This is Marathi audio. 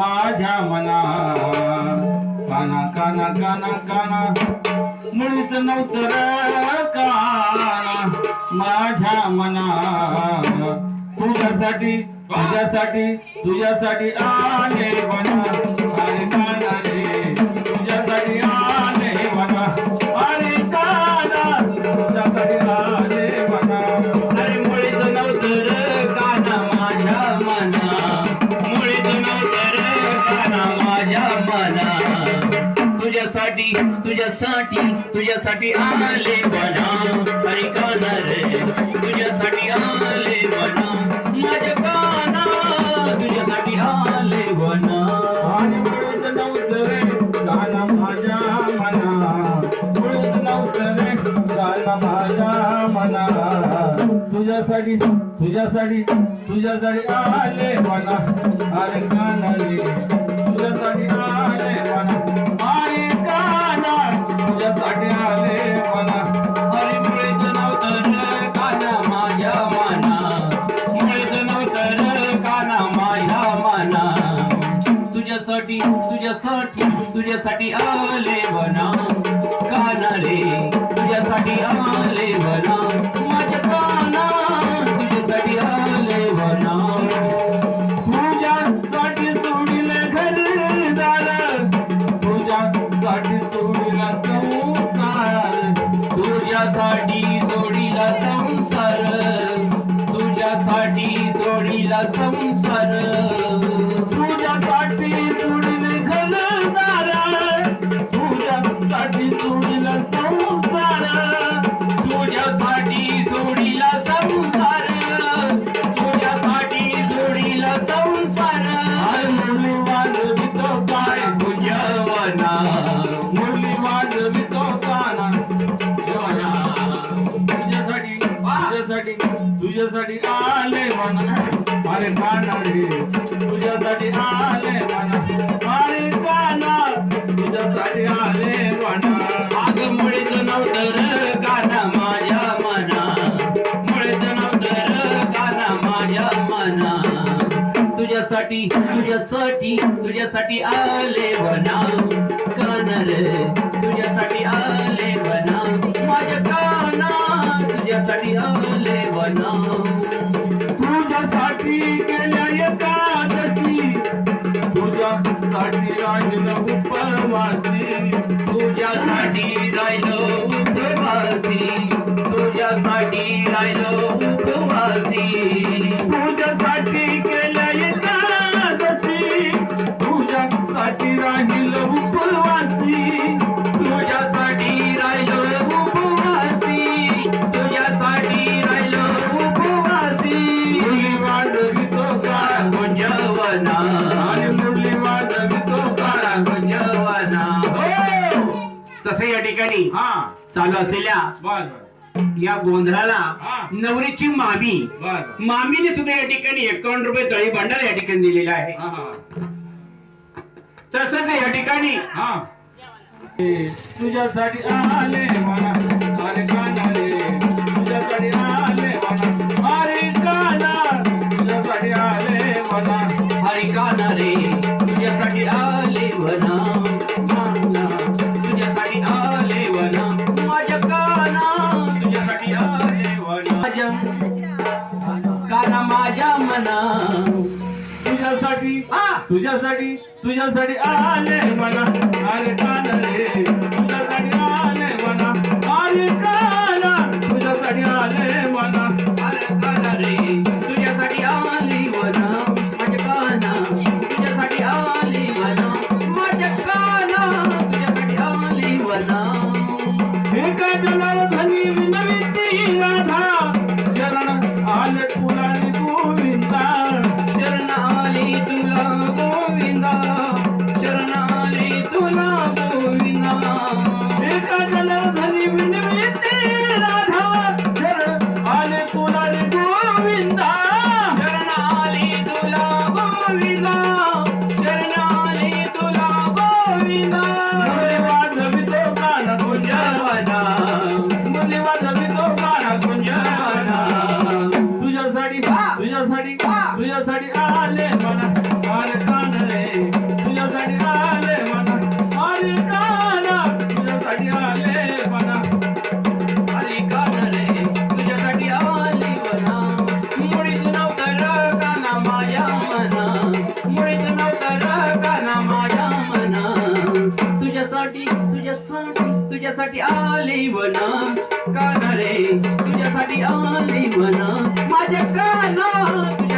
माझ्या मना. काना काना काना काना. मुळीच नवतर काना. माझ्या मना. तुझ्यासाठी तुझ्यासाठी तुझ्यासाठी आले मना. तुझ्यासाठी तुझ्यासाठी तुझ्यासाठी आले बना हरी काना रे तुझ्यासाठी आले बना माझ्या काना तुझ्यासाठी आले बना आणि माझ्या मना. तुझ्यासाठी तुझ्यासाठी तुझ्यासाठी आले मना अरे काना रे. तुझ्यासाठी तुझ्यासाठी तुझ्यासाठी आले बना. काना रे? तुझ्यासाठी आले बना. माझ्या काना तुझ्यासाठी आले बना. तुझ्यासाठी सोडिले घर झालं. तुझ्यासाठी सोडिला संसार. तुझ्यासाठी जोडीला संसार. तुझ्यासाठी जोडीला संसार. मुरली वाजवितो काना देवाना तुझ्यासाठी तुझ्यासाठी तुझ्यासाठी आले म्हणा. अरे काना रे तुझ्यासाठी आले म्हणा. अरे काना तुझ्यासाठी आले म्हणा. आग मुळीच नव्हतं काना माझ्या मना मुळीच नव्हतं काना माझ्या मना तुझ्यासाठी तुझ्यासाठी तुझ्यासाठी आले बना काना तुझ्यासाठी आले बना माझ्या काना तुझ्यासाठी आले बना तुझ्यासाठी केल्या एकादशी तुझ्यासाठी राहिलं उपवासी तुझ्यासाठी राहिलो उपवासी तुझ्यासाठी राहिलो तसं या ठिकाणी हा. चालू असलेल्या बर या गोंधळाला. नवरीची मामी. मामीने सुद्धा या ठिकाणी एकावन्न रुपये तळी भांडार या ठिकाणी दिलेला आहे. हा हा. तसंच या ठिकाणी हा. तुझ्यासाठी आले म्हणा तुझ्यासाठी तुझ्यासाठी तुझ्यासाठी आले म्हणा. अरे कानले तुझ्यासाठी आले म्हणा. अरे काना तुझ्यासाठी आले म्हणा. अरे काना रे तुझ्यासाठी आली वना माझ्या काना तुझ्यासाठी आली वना माझ्या काना तुझ्यासाठी आली वना हे काय तुला तुझ्यासाठी आले वना का रे? तुझ्यासाठी आले वना माझ्या काना